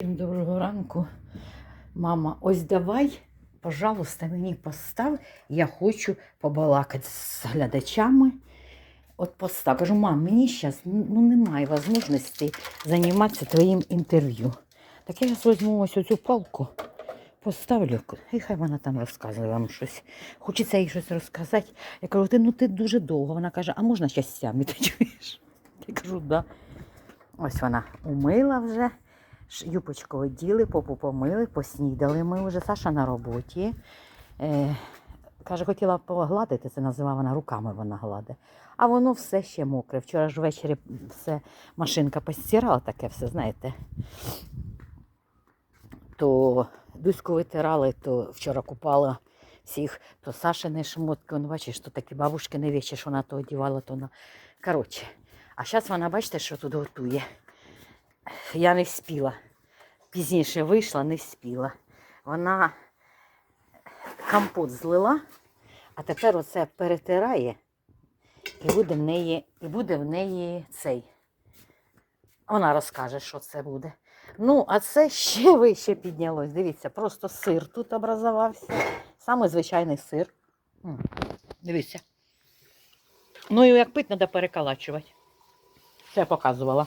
Всім доброго ранку. Мама, ось давай, пожалуйста, мені постав. Я хочу побалакати з глядачами. От постав. Кажу, мам, мені зараз ну, немає можливості займатися твоїм інтерв'ю. Так я зараз візьму ось оцю палку, поставлю, і хай вона там розказує вам щось. Хочеться їй щось розказати. Я кажу, ти, ну ти дуже довго. Вона каже, а можна частями, ти? Я кажу, да. Ось вона умила вже. Юпочку оділи, попу помили, поснідали ми вже. Саша на роботі. Е, каже, хотіла погладити, це називала вона руками вона гладить. А воно все ще мокре. Вчора ж ввечері все машинка постирала таке все, знаєте. То дуську витирали, то вчора купала всіх, то Сашини шмотки, ну, бачиш, то такі бабушкини вещі, що вона то одівала, то на. Коротше, а зараз вона, бачите, що тут готує. Я не вспіла. Пізніше вийшла, не вспіла. Вона компот злила, а тепер оце перетирає, і буде в неї, і буде в неї цей. Вона розкаже, що це буде. Ну, а це ще вище піднялось. Дивіться, просто сир тут образувався. Саме звичайний сир. Дивіться. Ну і як пить, треба переколачувати. Це я показувала.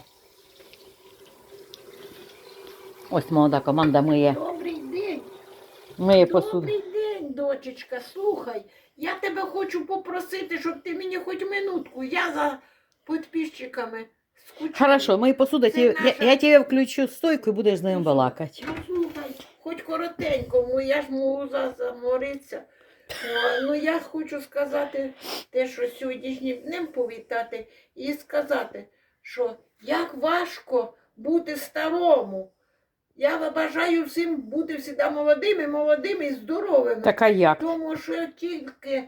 Ось молода команда миє, Добрий день. миє посуду. Добрий день, дочечка. Слухай, я тебе хочу попросити, щоб ти мені хоч минутку. Я за підписчиками скучаю. Хорошо, мої посуду, Це я, наша- я тебе включу стойку і будеш з ним балакати. Ну слухай, хоч коротенько, бо я ж можу заморитися. О, Ну я хочу сказати те, що сьогоднішнім днем повітати і сказати, що як важко бути старому. Я бажаю всім бути завжди молодими, молодими і здоровими. Так а як? Тому що тільки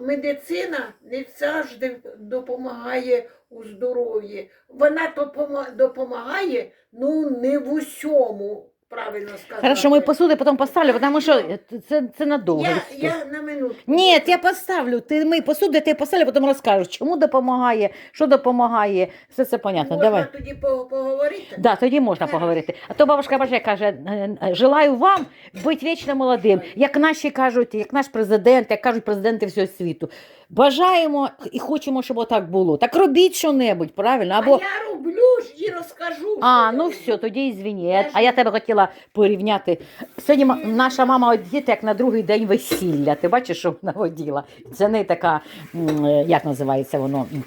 медицина не завжди допомагає у здоров'ї. Вона допома- допомагає, ну не в усьому, правильно сказати. Хорошо, мої посуди потім поставлю, тому що це, це надовго. я, я на минутку. Ні, я поставлю. Ти мої посуди, ти поставлю, потім розкажеш, чому допомагає, що допомагає. Все це понятно. Можна Давай. тоді по- поговорити? Да, тоді можна Хорошо. поговорити. А то бабушка баже, каже, е, е, желаю вам бути вічно молодим, як наші кажуть, як наш президент, як кажуть президенти всього світу. Бажаємо і хочемо, щоб отак було. Так робіть що-небудь, правильно? Або А я роблю ж і розкажу. а, ну все, тоді ізвіні. Я Я- ж- А я тебе хотіла порівняти. Сьогодні ма- наша мама одіти, як на другий день весілля. Ти бачиш, що вона оділа? Це не така, м, е, як називається воно? М,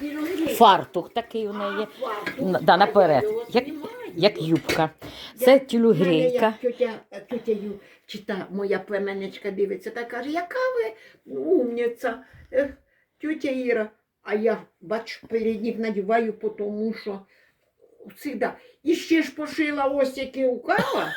Фартух такий у неї. А. Н- Да, наперед. Як, як юбка. Це тюлюгрейка. Тетя, тетя Ю, чи та моя племенничка дивиться та каже, яка ви умниця, Ех, тетя Іра. А я, бач, переднік надіваю, тому що завжди. І ще ж пошила ось які рукава,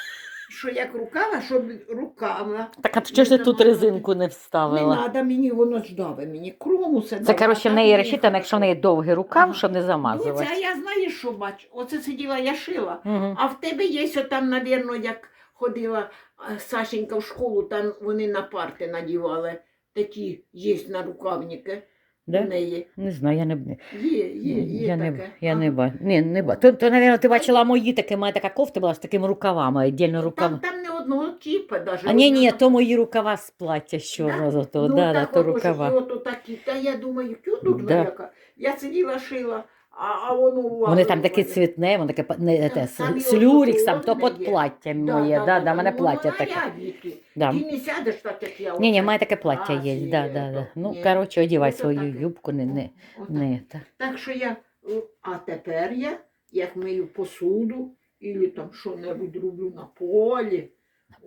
що як рукава, щоб рукава. Так, а чого ж ти тут резинку не Не вставила? треба мені, воно ж даве мені. Крому це Це, коротше, в неї мені якщо в неї довгий рукав, Ага. щоб не замазувати. а я знаю, що бач. Оце сиділа, я шила. Угу. А в тебе є там, навірно, як ходила Сашенька в школу, там вони на парти надівали. Такі є на рукавники Да? у неї. Не знаю, я не Є, є, є я не, я не бачу. Ні, не бачу. То, то, навірно, ти бачила мої таке, моя така кофта була з такими рукавами, віддільно рукава. Там, там не одного типу даже. А ні, ні, то мої рукава з плаття що да? разу, то, Ну, да, да, то рукава. і ото такі. Та я думаю, тю тут Да. яка. Я сиділа, шила, а, а воно у Вони там такі цвітне, вони таке не, те, самі з люріксом, от то одне під є. платтям Да, моє. да, Да, мене ну, плаття ну, таке. Да. Ти не сядеш так, як я. Ні, ні, має таке плаття А, є. Да, да, да. Ну, ні. коротше, одівай свою таке. юбку, не, не, Отак. не. Та. Так що я, е, а тепер я, як мию посуду, і там що-небудь роблю на полі,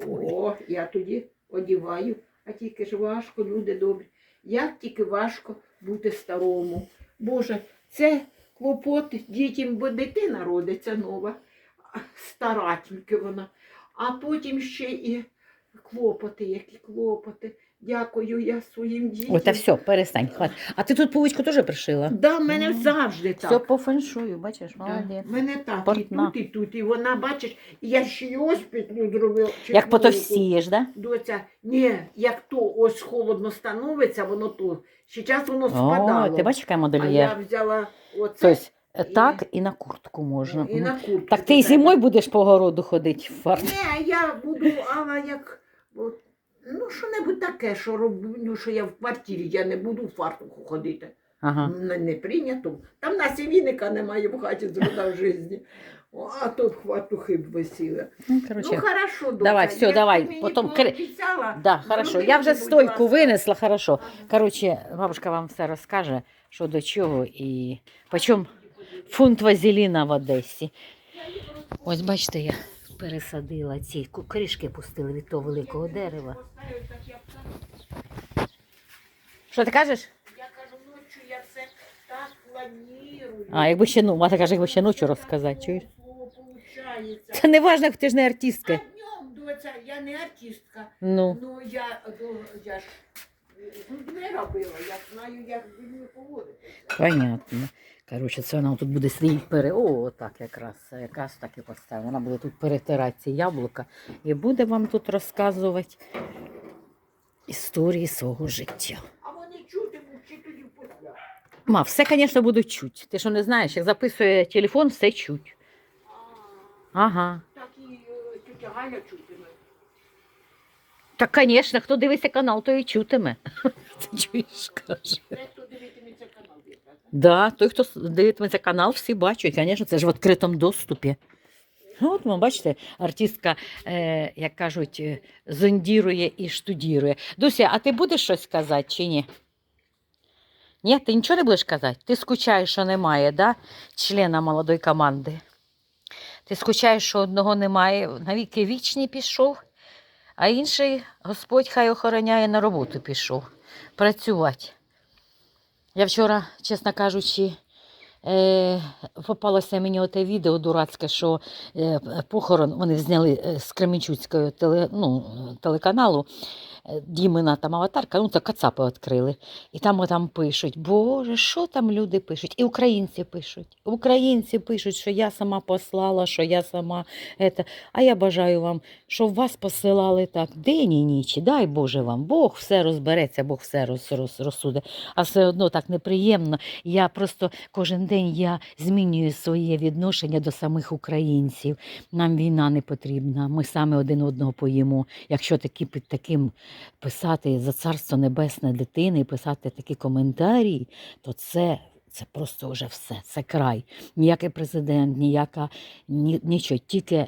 о, я тоді одіваю, а тільки ж важко, люди добрі. Як тільки важко бути старому. Боже, це клопоти дітям, бо дитина родиться нова, стара тільки вона. А потім ще і клопоти, які клопоти. Дякую я своїм дітям. Ой, та все, перестань. Хватить. А ти тут пувичку теж пришила? Да, в мене Мгм. завжди так. Все по феншую, бачиш, молодець. в Мене так, Портна. і тут, і тут. І вона, бачиш, я ще й ось петлю зробила. Як четвірку. потовсієш, да? Доця, ні, як то ось холодно становиться, воно то. Ще час воно спадало. О, ти бачиш, яка модель а я взяла оце. Тобто Е, Так, і на куртку можна. І на куртку. Так ти і зимою будеш по городу ходити в фарт. Ні, я буду, але як. от, Ну, що-небудь таке, що роблю, що я в квартирі, я не буду в фартуху ходити. Ага. Не, не прийнято. Там нас і віника немає в хаті зрода в житті. О, а тут хватухи б висіли. Ну, Ну, хорошо, доця. Давай, всё, як давай, ти мені потом кри- пообіцяла, Да, хорошо. зроби Я вже мені, будь стойку ласка. винесла, хорошо. Ага. Коротше, бабушка вам все розкаже, що до чого і почому фунт вазеліна в Одесі. Ось бачите, я пересадила ці кришки пустили від того великого дерева. Що ти кажеш? Я кажу, ночі я все так планую. А, якби ще ну, мати каже, якби ще ночі розказати, чуєш? Це не важно, ти ж не артистка. А днем, доця, я не артистка. Ну, Ну, я, ну, я ж людьми робила, я знаю, як людьми поводитися. понятно. Коротше, це вона тут буде сидіти пере. О, так якраз. Якраз так і поставила. Вона буде тут перетирати ці яблука і буде вам тут розказувати історії свого життя. А вони чутимуть чи тоді після. Ма, все, звісно, будуть чуть. Ти що не знаєш, як записує телефон, все чуть. Ага. так і е, тетя Галя чутиме. Так, звісно, хто дивиться канал, то і чутиме. Ти чуєш, каже. Да, той, хто дивитиметься канал, всі бачать. Звісно, це ж в відкритому доступі. Ну, От, ви бачите, артистка, е, як кажуть, е, зондірує і штудірує. Дуся, а ти будеш щось казати чи ні? Ні, ти нічого не будеш казати? Ти скучаєш, що немає, да? члена молодої команди. Ти скучаєш, що одного немає, навіки вічні пішов, а інший Господь хай охороняє на роботу пішов. Працювати. Я вчора, чесно кажучи, е, попалося мені оте відео дурацьке, що е, похорон вони зняли е, з Кременчуцького теле, ну, телеканалу. Дімина там аватарка, ну то кацапи відкрили. І там там пишуть, Боже, що там люди пишуть? І українці пишуть. Українці пишуть, що я сама послала, що я сама. Это. А я бажаю вам, щоб вас посилали так день і ніч. Дай Боже вам, Бог все розбереться, Бог все роз, роз, розсуде. А все одно так неприємно. Я просто кожен день я змінюю своє відношення до самих українців. Нам війна не потрібна. Ми саме один одного поїмо. Якщо такі під таким писати за царство небесне дитини, писати такі коментарі, то це. Це просто вже все, це край. Ніякий президент, ніяка ні, нічого, тільки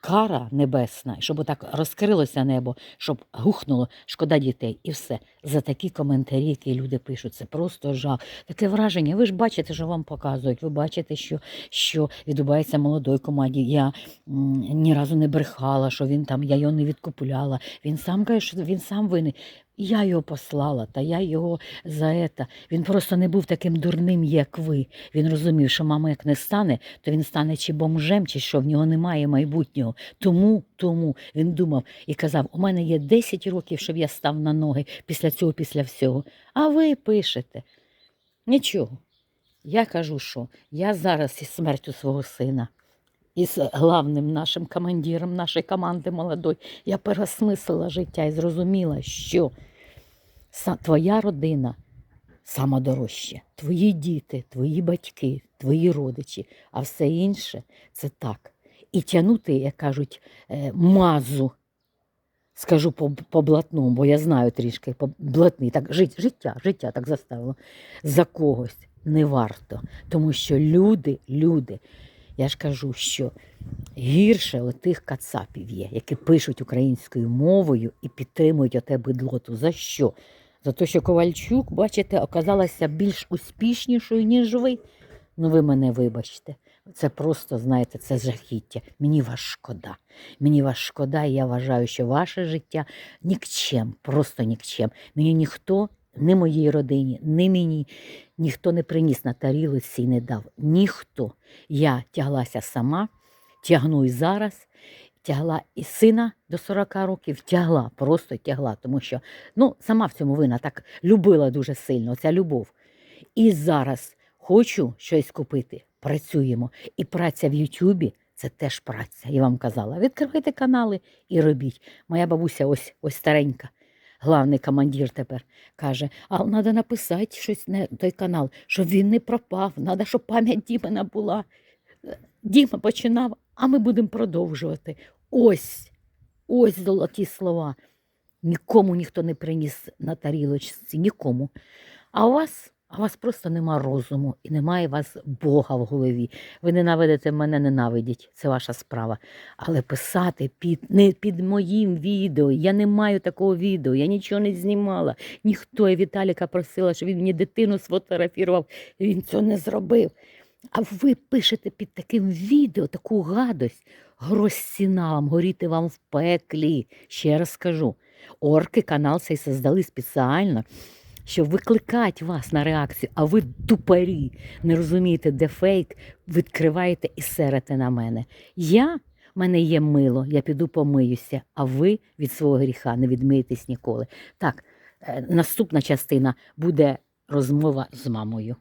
кара небесна, щоб отак розкрилося небо, щоб гухнуло, шкода дітей, і все. За такі коментарі, які люди пишуть, це просто жах. Таке враження. Ви ж бачите, що вам показують. Ви бачите, що, що відбувається молодої команді. Я м, ні разу не брехала, що він там, я його не відкупляла. Він сам каже, що він сам Я його послала, та я його за це. Він просто не був таким дурним, як ви. Він розумів, що мама як не стане, то він стане чи бомжем, чи що в нього немає майбутнього. Тому, тому він думав і казав: у мене є 10 років, щоб я став на ноги після цього, після всього. А ви пишете. Нічого. Я кажу, що я зараз із смертю свого сина, із главним нашим командиром нашої команди молодої, я переосмислила життя і зрозуміла, що твоя родина сама твої діти, твої батьки, твої родичі, а все інше це так. І тягнути, як кажуть, е, мазу. Скажу по, блатному, бо я знаю трішки блатний, так жит, життя, життя так заставило. За когось не варто. Тому що люди, люди, я ж кажу, що гірше отих кацапів є, які пишуть українською мовою і підтримують оте бидлоту. За що? За те, що Ковальчук, бачите, оказалася більш успішнішою, ніж ви. Ну, ви мене вибачте. Це просто, знаєте, це жахіття. Мені вас шкода. Мені вас шкода, і я вважаю, що ваше життя нікчем, просто нікчем. Мені ніхто, ні моїй родині, ні мені, ніхто не приніс на тарілиці і не дав. Ніхто. Я тяглася сама, тягну і зараз. Тягла і сина до 40 років, тягла, просто тягла, тому що ну, сама в цьому вина так любила дуже сильно, ця любов. І зараз хочу щось купити, працюємо. І праця в Ютубі це теж праця. Я вам казала, відкривайте канали і робіть. Моя бабуся ось ось старенька. Главний командир тепер, каже: а треба написати щось на той канал, щоб він не пропав. Треба, щоб пам'ять Дімена була. Е, Діма починав, а ми будемо продовжувати. Ось, ось золоті слова. Нікому ніхто не приніс на тарілочці, нікому. А у вас, а у вас просто нема розуму і немає вас Бога в голові. Ви ненавидите мене, ненавидіть, це ваша справа. Але писати під, не під моїм відео. Я не маю такого відео, я нічого не знімала. Ніхто я Віталіка просила, щоб він мені дитину сфотографував, він цього не зробив. А ви пишете під таким відео таку гадость. Грозь вам, горіти вам в пеклі. Ще раз скажу. Орки канал цей создали спеціально, щоб викликати вас на реакцію, а ви тупарі, не розумієте, де фейк, відкриваєте і серете на мене. Я, в мене є мило, я піду помиюся, а ви від свого гріха не відмиєтесь ніколи. Так, е, наступна частина буде розмова з мамою.